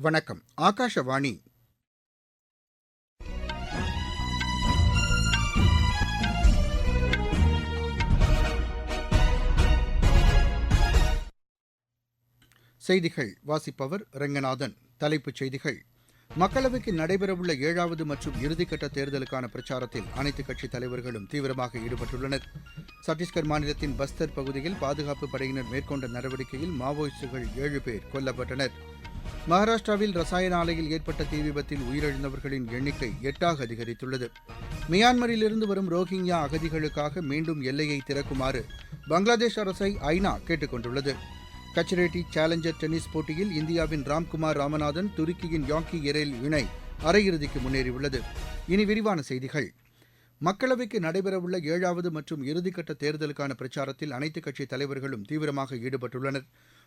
வணக்கம். ஆகாஷவாணி. செய்திகள். வாசிப்பவர் ரெங்கநாதன். தலைப்புச் செய்திகள். மக்களவைக்கு நடைபெறவுள்ள ஏழாவது மற்றும் இறுதிக்கட்ட தேர்தலுக்கான பிரச்சாரத்தில் அனைத்துக் கட்சித் தலைவர்களும் தீவிரமாக ஈடுபட்டுள்ளனர். சத்தீஸ்கர் மாநிலத்தின் பஸ்தர் பகுதியில் பாதுகாப்பு படையினர் மேற்கொண்ட நடவடிக்கையில் மாவோயிஸ்டுகள் ஏழு பேர் கொல்லப்பட்டனர். மகாராஷ்டிராவில் ரசாயன ஆலையில் ஏற்பட்ட தீ விபத்தில் உயிரிழந்தவர்களின் எண்ணிக்கை எட்டாக அதிகரித்துள்ளது. மியான்மரிலிருந்து வரும் ரோஹிங்யா அகதிகளுக்காக மீண்டும் எல்லையை திறக்குமாறு பங்களாதேஷ் அரசை ஐநா கேட்டுக் கொண்டுள்ளது. கச்ரேட்டி சேலஞ்சர் டென்னிஸ் போட்டியில் இந்தியாவின் ராம்குமார் ராமநாதன் துருக்கியின் யாங்கி எரேல் இணை அரையிறுதிக்கு முன்னேறியுள்ளது. இனி விரிவான செய்திகள். மக்களவைக்கு நடைபெறவுள்ள ஏழாவது மற்றும் இறுதிக்கட்ட தேர்தலுக்கான பிரச்சாரத்தில் அனைத்துக் கட்சித் தலைவர்களும் தீவிரமாக ஈடுபட்டுள்ளனர்.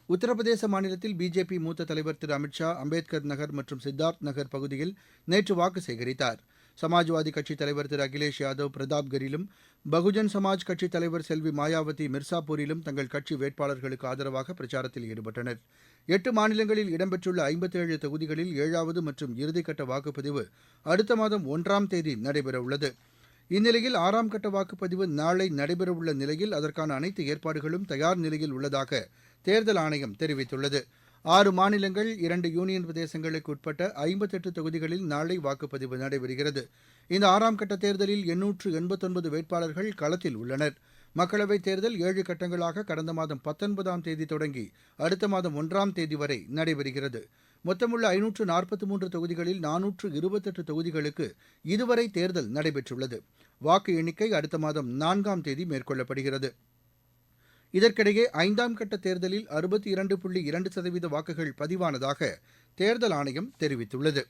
உத்தரப்பிரதேச மாநிலத்தில் பிஜேபி மூத்த தலைவர் திரு அமித் ஷா அம்பேத்கர் நகர் மற்றும் சித்தார்த் நகர் பகுதியில் நேற்று வாக்கு சேகரித்தார். சமாஜ்வாதி கட்சித் தலைவர் திரு அகிலேஷ் யாதவ் பிரதாப்கரிலும் பகுஜன் சமாஜ் கட்சித் தலைவர் செல்வி மாயாவதி மிர்சாபூரிலும் தங்கள் கட்சி வேட்பாளர்களுக்கு ஆதரவாக பிரச்சாரத்தில் ஈடுபட்டனர். எட்டு மாநிலங்களில் இடம்பெற்றுள்ள ஐம்பத்தேழு தொகுதிகளில் ஏழாவது மற்றும் இறுதிக்கட்ட வாக்குப்பதிவு அடுத்த மாதம் ஒன்றாம் தேதி நடைபெறவுள்ளது இந்நிலையில் ஆறாம் கட்ட வாக்குப்பதிவு நாளை நடைபெறவுள்ள நிலையில் அதற்கான அனைத்து ஏற்பாடுகளும் தயார் நிலையில் உள்ளதாக தேர்தல் ஆணையம் தெரிவித்துள்ளது. ஆறு மாநிலங்கள் இரண்டு யூனியன் பிரதேசங்களுக்கு உட்பட்ட ஐம்பத்தெட்டு தொகுதிகளில் நாளை வாக்குப்பதிவு நடைபெறுகிறது. இந்த ஆறாம் கட்ட தேர்தலில் எண்ணூற்று எண்பத்தொன்பது வேட்பாளர்கள் களத்தில் உள்ளனர். மக்களவைத் தேர்தல் ஏழு கட்டங்களாக கடந்த மாதம் பத்தொன்பதாம் தேதி தொடங்கி அடுத்த மாதம் ஒன்றாம் தேதி வரை நடைபெறுகிறது. மொத்தமுள்ள ஐநூற்று நாற்பத்தி மூன்று தொகுதிகளில் நானூற்று இருபத்தெட்டு தொகுதிகளுக்கு இதுவரை தேர்தல் நடைபெற்றுள்ளது. வாக்கு எண்ணிக்கை அடுத்த மாதம் நான்காம் தேதி மேற்கொள்ளப்படுகிறது. இதற்கிடையே ஐந்தாம் கட்ட தேர்தலில் அறுபத்தி இரண்டு புள்ளி இரண்டு சதவீத வாக்குகள் பதிவானதாக தேர்தல் ஆணையம் தெரிவித்துள்ளது.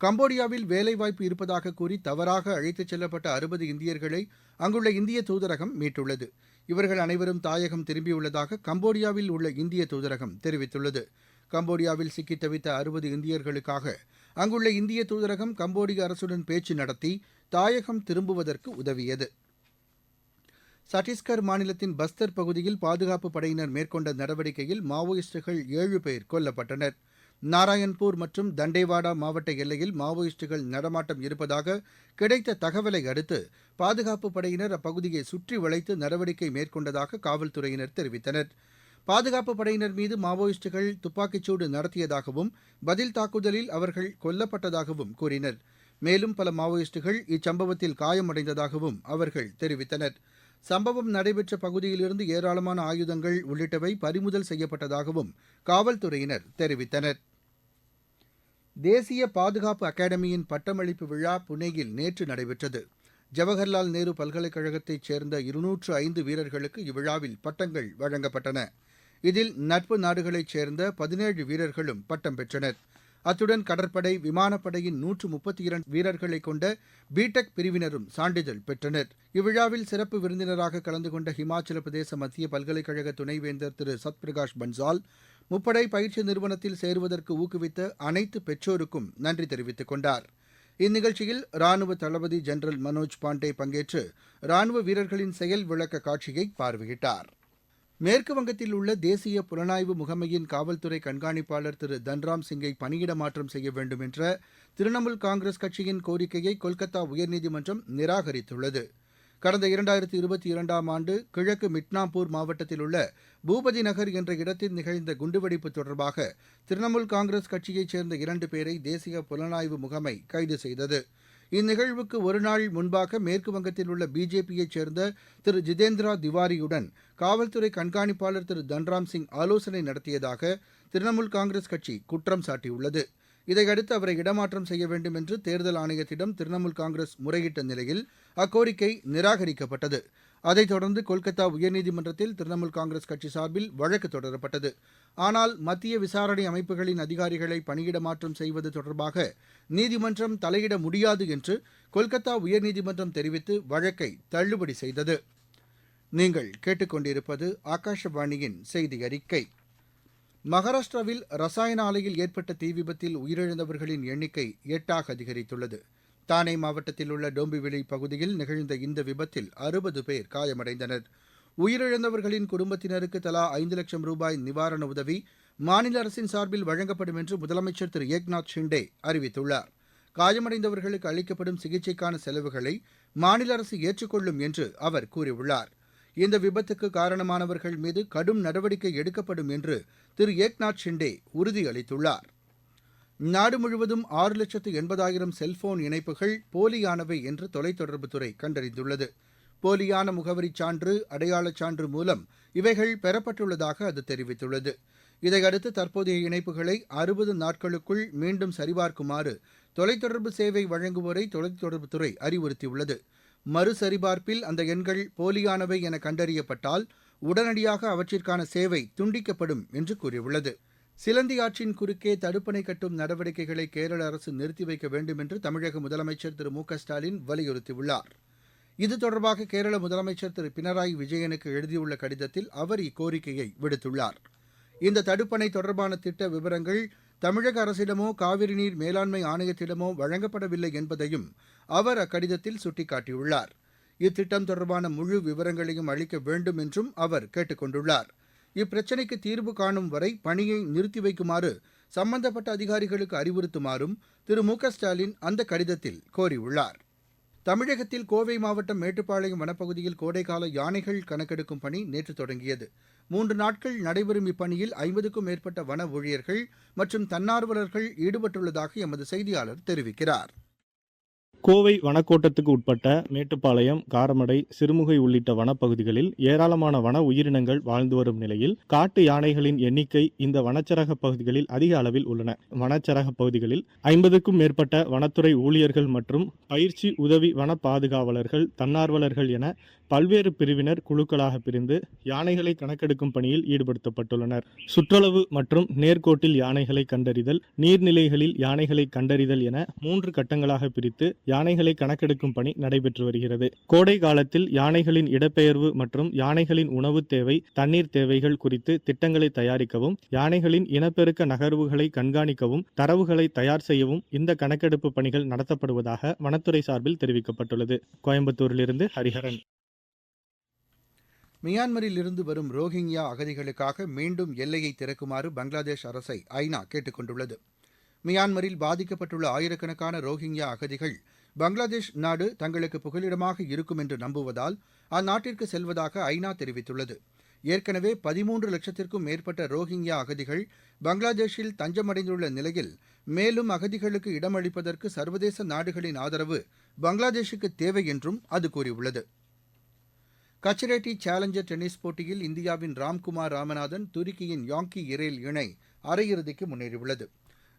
கம்போடியாவில் வேலைவாய்ப்பு இருப்பதாக கூறி தவறாக அழைத்துச் செல்லப்பட்ட அறுபது இந்தியர்களை அங்குள்ள இந்திய தூதரகம் மீட்டுள்ளது. இவர்கள் அனைவரும் தாயகம் திரும்பியுள்ளதாக கம்போடியாவில் உள்ள இந்திய தூதரகம் தெரிவித்துள்ளது. கம்போடியாவில் சிக்கி தவித்த அறுபது இந்தியர்களுக்காக அங்குள்ள இந்திய தூதரகம் கம்போடிய அரசுடன் பேச்சு நடத்தி தாயகம் திரும்புவதற்கு உதவியது. சத்தீஸ்கர் மாநிலத்தின் பஸ்தர் பகுதியில் பாதுகாப்பு படையினர் மேற்கொண்ட நடவடிக்கையில் மாவோயிஸ்டுகள் ஏழு பேர் கொல்லப்பட்டனர். நாராயண்பூர் மற்றும் தண்டேவாடா மாவட்ட எல்லையில் மாவோயிஸ்டுகள் நடமாட்டம் இருப்பதாக கிடைத்த தகவலை அடுத்து பாதுகாப்பு படையினர் அப்பகுதியை சுற்றி வளைத்து நடவடிக்கை மேற்கொண்டதாக காவல்துறையினர் தெரிவித்தனர். பாதுகாப்பு படையினர் மீது மாவோயிஸ்டுகள் துப்பாக்கிச்சூடு நடத்தியதாகவும் பதில் தாக்குதலில் அவர்கள் கொல்லப்பட்டதாகவும் கூறினர். மேலும் பல மாவோயிஸ்டுகள் இச்சம்பவத்தில் காயமடைந்ததாகவும் அவர்கள் தெரிவித்தனர். சம்பவம் நடைபெற்ற பகுதியிலிருந்து ஏராளமான ஆயுதங்கள் உள்ளிட்டவை பறிமுதல் செய்யப்பட்டதாகவும் காவல்துறையினர் தெரிவித்தனர். தேசிய பாதுகாப்பு அகாடமியின் பட்டமளிப்பு விழா புனேயில் நேற்று நடைபெற்றது. ஜவஹர்லால் நேரு பல்கலைக்கழகத்தைச் சேர்ந்த இருநூற்று ஐந்து வீரர்களுக்கு இவ்விழாவில் பட்டங்கள் வழங்கப்பட்டன. இதில் நட்பு நாடுகளைச் சேர்ந்த பதினேழு வீரர்களும் பட்டம் பெற்றனர். அத்துடன் கடற்படை விமானப்படையின் நூற்று முப்பத்தி இரண்டு வீரர்களை கொண்ட பிடெக் பிரிவினரும் சான்றிதழ் பெற்றனர். இவ்விழாவில் சிறப்பு விருந்தினராக கலந்து கொண்ட ஹிமாச்சல பிரதேச மத்திய பல்கலைக்கழக துணைவேந்தர் திரு. சத்பிரகாஷ் பன்சால் முப்படை பயிற்சி நிறுவனத்தில் சேருவதற்கு ஊக்குவித்த அனைத்து பெற்றோருக்கும் நன்றி தெரிவித்துக் கொண்டார். இந்நிகழ்ச்சியில் ராணுவ தளபதி ஜெனரல் மனோஜ் பாண்டே பங்கேற்று ராணுவ வீரர்களின் செயல் விளக்க காட்சியை பார்வையிட்டார். மேற்கு வங்கத்தில் உள்ள தேசிய புலனாய்வு முகமையின் காவல்துறை கண்காணிப்பாளர் திரு தன்ராம் சிங்கை பணியிட மாற்றம் செய்ய வேண்டும் என்ற திரிணாமுல் காங்கிரஸ் கட்சியின் கோரிக்கையை கொல்கத்தா உயர்நீதிமன்றம் நிராகரித்துள்ளது. கடந்த இரண்டாயிரத்தி இருபத்தி இரண்டாம் ஆண்டு கிழக்கு மிட்னாப்பூர் மாவட்டத்தில் உள்ள பூபதி நகர் என்ற இடத்தில் நிகழ்ந்த குண்டுவெடிப்பு தொடர்பாக திரிணாமுல் காங்கிரஸ் கட்சியைச் சேர்ந்த இரண்டு பேரை தேசிய புலனாய்வு முகமை கைது செய்தது. இந்நிகழ்வுக்கு ஒருநாள் முன்பாக மேற்கு வங்கத்தில் உள்ள பிஜேபியைச் சேர்ந்த திரு ஜிதேந்திரா திவாரியுடன் காவல்துறை கண்காணிப்பாளர் திரு தன்ராம் சிங் ஆலோசனை நடத்தியதாக திரிணாமுல் காங்கிரஸ் கட்சி குற்றம் சாட்டியுள்ளது. இதையடுத்து அவரை இடமாற்றம் செய்ய வேண்டும் என்று தேர்தல் ஆணையத்திடம் திரிணாமுல் காங்கிரஸ் முறையிட்ட நிலையில் அக்கோரிக்கை நிராகரிக்கப்பட்டது. அதைத் தொடர்ந்து கொல்கத்தா உயர்நீதிமன்றத்தில் திரிணாமுல் காங்கிரஸ் கட்சி சார்பில் வழக்கு தொடரப்பட்டது. ஆனால் மத்திய விசாரணை அமைப்புகளின் அதிகாரிகளை பணியிட மாற்றம் செய்வது தொடர்பாக நீதிமன்றம் தலையிட முடியாது என்று கொல்கத்தா உயர்நீதிமன்றம் தெரிவித்து வழக்கை தள்ளுபடி செய்தது. நீங்கள் கேட்டுக்கொண்டிருப்பது ஆகாஷவாணியின் செய்தி அறிக்கை மகாராஷ்டிராவில் ரசாயன ஆலையில் ஏற்பட்ட தீ விபத்தில் உயிரிழந்தவர்களின் எண்ணிக்கை எட்டாக அதிகரித்துள்ளது. தானே மாவட்டத்தில் உள்ள டோம்பிவிலி பகுதியில் நிகழ்ந்த இந்த விபத்தில் அறுபது பேர் காயமடைந்தனர். உயிரிழந்தவர்களின் குடும்பத்தினருக்கு தலா ஐந்து லட்சம் ரூபாய் நிவாரண உதவி மாநில அரசின் சார்பில் வழங்கப்படும் என்று முதலமைச்சர் திரு ஏக்நாத் ஷிண்டே அறிவித்துள்ளார். காயமடைந்தவர்களுக்கு அளிக்கப்படும் சிகிச்சைக்கான செலவுகளை மாநில அரசு ஏற்றுக்கொள்ளும் என்று அவர் கூறியுள்ளார். இந்த விபத்துக்கு காரணமானவர்கள் மீது கடும் நடவடிக்கை எடுக்கப்படும் என்று திரு ஏக்நாத் ஷிண்டே உறுதியளித்துள்ளார். நாடு முழுவதும் ஆறு லட்சத்து எண்பதாயிரம் செல்போன் இணைப்புகள் போலியானவை என்று தொலைத்தொடர்புத்துறை கண்டறிந்துள்ளது. போலியான முகவரிச் சான்று அடையாளச் சான்று மூலம் இவைகள் பெறப்பட்டுள்ளதாக அது தெரிவித்துள்ளது. இதையடுத்து தற்போதைய இணைப்புகளை அறுபது நாட்களுக்குள் மீண்டும் சரிபார்க்குமாறு தொலைத்தொடர்பு சேவை வழங்குவோரை தொலைத்தொடர்புத்துறை அறிவுறுத்தியுள்ளது. மறுசரிபார்ப்பில் அந்த எண்கள் போலியானவை என கண்டறியப்பட்டால் உடனடியாக அவற்றிற்கான சேவை துண்டிக்கப்படும் என்று கூறியுள்ளது. சிலந்தி ஆற்றின் குறுக்கே தடுப்பணை கட்டும் நடவடிக்கைகளை கேரள அரசு நிறுத்தி வைக்க வேண்டும் என்று தமிழக முதலமைச்சர் திரு மு ஸ்டாலின் வலியுறுத்தியுள்ளார். இது தொடர்பாக கேரள முதலமைச்சர் திரு பினராயி விஜயனுக்கு எழுதியுள்ள கடிதத்தில் அவர் இக்கோரிக்கையை விடுத்துள்ளார். இந்த தடுப்பணை தொடர்பான திட்ட விவரங்கள் தமிழக அரசிடமோ காவிரி நீர் மேலாண்மை ஆணையத்திடமோ வழங்கப்படவில்லை என்பதையும் அவர் அக்கடிதத்தில் சுட்டிக்காட்டியுள்ளார். இத்திட்டம் தொடர்பான முழு விவரங்களையும் அளிக்க வேண்டும் என்றும் அவர் கேட்டுக் கொண்டுள்ளார் இப்பிரச்சினைக்கு தீர்வு காணும் வரை பணியை நிறுத்தி வைக்குமாறு சம்பந்தப்பட்ட அதிகாரிகளுக்கு அறிவுறுத்துமாறும் திரு மு க ஸ்டாலின் அந்த கடிதத்தில் கோரியுள்ளார். தமிழகத்தில் கோவை மாவட்டம் மேட்டுப்பாளையம் வனப்பகுதியில் கோடைக்கால யானைகள் கணக்கெடுக்கும் பணி நேற்று தொடங்கியது. மூன்று நாட்கள் நடைபெறும் இப்பணியில் ஐம்பதுக்கும் மேற்பட்ட வன ஊழியர்கள் மற்றும் தன்னார்வலர்கள் ஈடுபட்டுள்ளதாக எமது செய்தியாளர் தெரிவிக்கிறார். கோவை வனக்கோட்டத்துக்கு உட்பட்ட மேட்டுப்பாளையம் காரமடை சிறுமுகை உள்ளிட்ட வனப்பகுதிகளில் ஏராளமான வன உயிரினங்கள் வாழ்ந்து வரும் நிலையில் காட்டு யானைகளின் எண்ணிக்கை இந்த வனச்சரக பகுதிகளில் அதிக அளவில் உள்ளன. வனச்சரக பகுதிகளில் ஐம்பதுக்கும் மேற்பட்ட வனத்துறை ஊழியர்கள் மற்றும் பயிற்சி உதவி வன பாதுகாவலர்கள் தன்னார்வலர்கள் என பல்வேறு பிரிவினர் குழுக்களாக பிரிந்து யானைகளை கணக்கெடுக்கும் பணியில் ஈடுபடுத்தப்பட்டுள்ளனர். சுற்றளவு மற்றும் நேர்கோட்டில் யானைகளை கண்டறிதல் நீர்நிலைகளில் யானைகளை கண்டறிதல் என மூன்று கட்டங்களாக பிரித்து யானைகளை கணக்கெடுக்கும் பணி நடைபெற்று வருகிறது. கோடை காலத்தில் யானைகளின் இடப்பெயர்வு மற்றும் யானைகளின் உணவு தேவை தண்ணீர் தேவைகள் குறித்து திட்டங்களை தயாரிக்கவும் யானைகளின் இனப்பெருக்க நகர்வுகளை கண்காணிக்கவும் தரவுகளை தயார் செய்யவும் இந்த கணக்கெடுப்பு பணிகள் நடத்தப்படுவதாக வனத்துறை சார்பில் தெரிவிக்கப்பட்டுள்ளது. கோயம்புத்தூரிலிருந்து ஹரிஹரன். மியான்மரில் இருந்து வரும் ரோஹிங்யா அகதிகளுக்காக மீண்டும் எல்லையை திறக்குமாறு பங்களாதேஷ் அரசை ஐநா கேட்டுக் கொண்டுள்ளது மியான்மரில் பாதிக்கப்பட்டுள்ள ஆயிரக்கணக்கான ரோஹிங்யா அகதிகள் பங்களாதேஷ் நாடு தங்களுக்கு புகலிடமாக இருக்கும் என்று நம்புவதால் அந்நாட்டிற்கு செல்வதாக ஐநா தெரிவித்துள்ளது. ஏற்கனவே பதிமூன்று லட்சத்திற்கும் மேற்பட்ட ரோஹிங்யா அகதிகள் பங்களாதேஷில் தஞ்சமடைந்துள்ள நிலையில் மேலும் அகதிகளுக்கு இடமளிப்பதற்கு சர்வதேச நாடுகளின் ஆதரவு பங்களாதேஷுக்கு தேவை என்றும் அது கூறியுள்ளது. கச்சரேட்டி சேலஞ்சர் டென்னிஸ் போட்டியில் இந்தியாவின் ராம்குமார் ராமநாதன் துருக்கியின் யாங்கி இரேல் இணை அரையிறுதிக்கு முன்னேறியுள்ளது.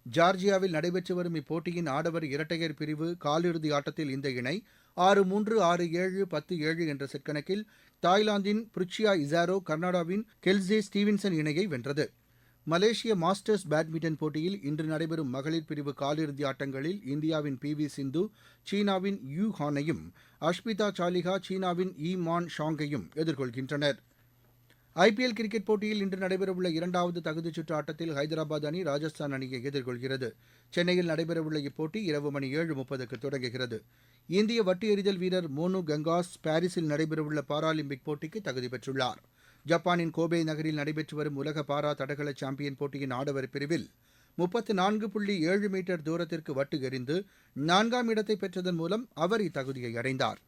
ஜார்ஜியாவில் நடைபெற்று வரும் இப்போட்டியின் ஆடவர் இரட்டையர் பிரிவு காலிறுதி ஆட்டத்தில் இந்த இணை ஆறு மூன்று ஆறு ஏழு பத்து ஏழு என்ற செட் கணக்கில் தாய்லாந்தின் புருச்சியா இசாரோ கர்நாடாவின் கெல்சே ஸ்டீவின்சன் இணையை வென்றது. மலேசிய மாஸ்டர்ஸ் பேட்மிண்டன் போட்டியில் இன்று நடைபெறும் மகளிர் பிரிவு காலிறுதி ஆட்டங்களில் இந்தியாவின் பி வி சிந்து சீனாவின் யூ ஹானையும் அஷ்மிதா சாலிஹா சீனாவின் ஈ மான் ஷாங்கையும் எதிர்கொள்கின்றனர். ஐபிஎல் கிரிக்கெட் போட்டியில் இன்று நடைபெறவுள்ள இரண்டாவது தகுதிச் சுற்று ஆட்டத்தில் ஹைதராபாத் அணி ராஜஸ்தான் அணியை எதிர்கொள்கிறது. சென்னையில் நடைபெறவுள்ள இப்போட்டி இரவு மணி ஏழு முப்பதுக்கு தொடங்குகிறது. இந்திய வட்டு எறிதல் வீரர் மோனு கங்காஸ் பாரிஸில் நடைபெறவுள்ள பாராலிம்பிக் போட்டிக்கு தகுதி பெற்றுள்ளாா் ஜப்பானின் கோபே நகரில் நடைபெற்று வரும் உலக பாரா தடகள சாம்பியன் போட்டியின் ஆடவர் பிரிவில் முப்பத்து நான்கு புள்ளி ஏழு மீட்டர் தூரத்திற்கு வட்டு எறிந்து நான்காம் இடத்தை பெற்றதன் மூலம் அவர் இத்தகுதியை அடைந்தார்.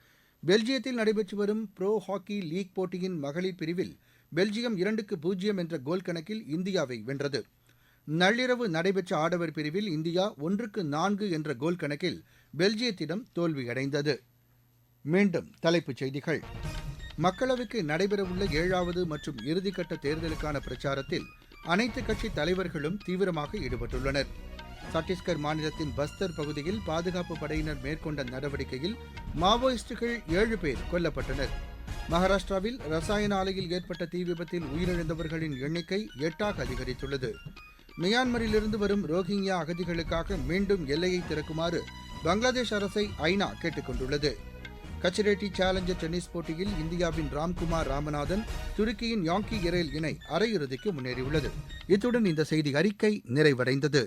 பெல்ஜியத்தில் நடைபெற்று வரும் ப்ரோ ஹாக்கி லீக் போட்டியின் மகளிர் பிரிவில் பெல்ஜியம் இரண்டுக்கு பூஜ்ஜியம் என்ற கோல் கணக்கில் இந்தியாவை வென்றது. நள்ளிரவு நடைபெற்ற ஆடவர் பிரிவில் இந்தியா ஒன்றுக்கு நான்கு என்ற கோல் கணக்கில் பெல்ஜியத்திடம் தோல்வியடைந்தது. மீண்டும் தலைப்புச் செய்திகள். மக்களவைக்கு நடைபெறவுள்ள ஏழாவது மற்றும் இறுதிக்கட்ட தேர்தலுக்கான பிரச்சாரத்தில் அனைத்து கட்சி தலைவர்களும் தீவிரமாக ஈடுபட்டுள்ளனர். சத்தீஸ்கர் மாநிலத்தின் பஸ்தர் பகுதியில் பாதுகாப்பு படையினர் மேற்கொண்ட நடவடிக்கையில் மாவோயிஸ்டுகள் ஏழு பேர் கொல்லப்பட்டனர். மகாராஷ்டிராவில் ரசாயன ஆலையில் ஏற்பட்ட தீ விபத்தில் உயிரிழந்தவர்களின் எண்ணிக்கை எட்டாக அதிகரித்துள்ளது. மியான்மரிலிருந்து வரும் ரோஹிங்யா அகதிகளுக்காக மீண்டும் எல்லையை திறக்குமாறு பங்களாதேஷ் அரசை ஐநா கேட்டுக் கொண்டுள்ளது கச்சிரெட்டி சேலஞ்சர் டென்னிஸ் போட்டியில் இந்தியாவின் ராம்குமார் ராமநாதன் துருக்கியின் யாங்கி இரேல் இணை அரையிறுதிக்கு முன்னேறியுள்ளது. இத்துடன் இந்த செய்தி அறிக்கை நிறைவடைந்தது.